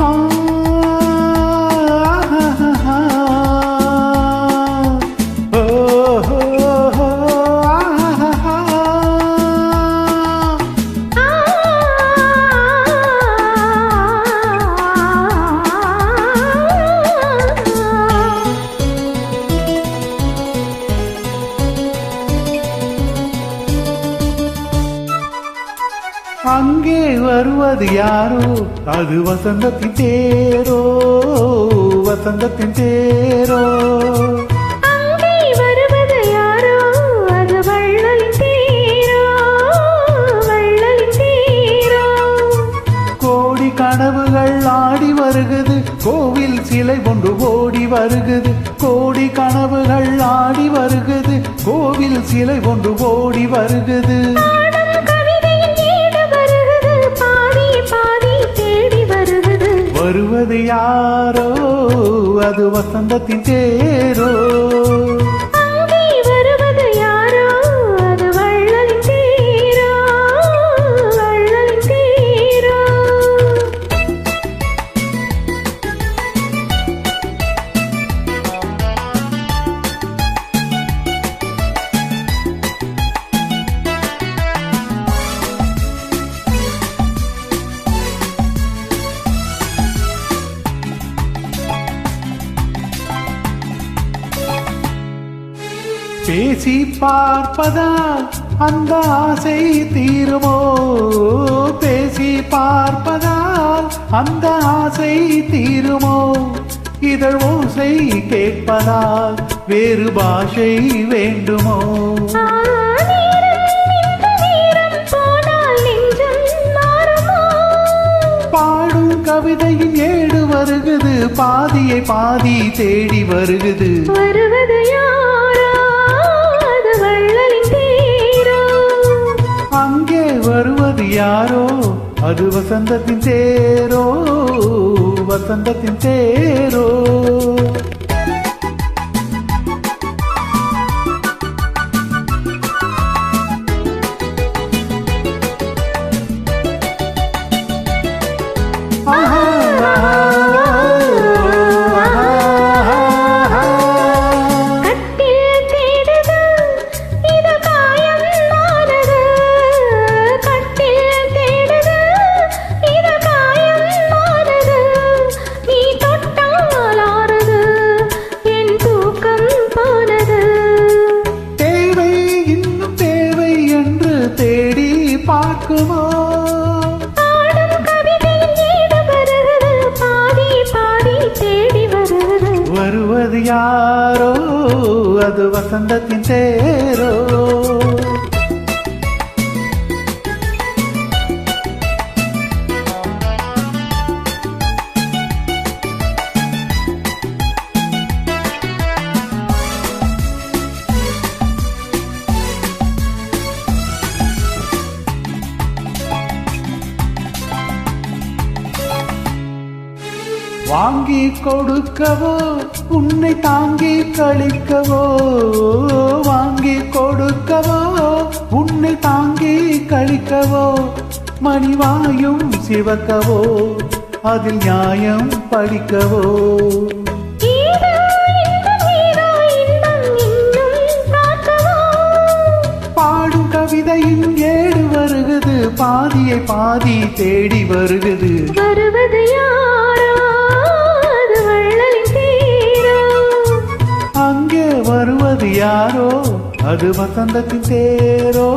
Oh. வருவது யாரோ? அது வசந்தத்தின் தேரோ வசந்தத்தின் தேரோ. அங்கே வருவது யாரோ? அது வள்ளலின் தேரோ வள்ளலின் தேரோ. கோடி கனவுகள் ஆடி வருகுது கோவில் சிலை கொண்டு ஓடி வருகுது. கோடி கனவுகள் ஆடி வருகுது கோவில் சிலை கொண்டு ஓடி வருகுது. வருவது யாரோ? அது வசந்தத்தின் தேரோ? பேசி பார்ப்பதால் அந்த ஆசை தீருமோ? பேசி பார்ப்பதால் அந்த ஆசை தீருமோ? இதழ் ஓசை கேட்பதால் வேறு பாஷை வேண்டுமோ? பாடும் கவிதையின் ஏடு வருகுது பாதியை பாதி தேடி வருகுது. வருவதையா அது வசந்தத்தின் தேரோ வசந்தத்தின் தேரோ. அது வாங்கி கொடுக்கவோ உன்னை தாங்கி கழிக்கவோ வாங்கி கொடுக்கவோ உன்னை தாங்கி கழிக்கவோ மணிவாயும் சிவக்கவோ அதில் நியாயம் படிக்கவோ பாடும் கவிதையின் ஏடு வருகிறது பாதியை பாதி தேடி வருகிறது வருவது அது வசந்தத்தின் தேரோ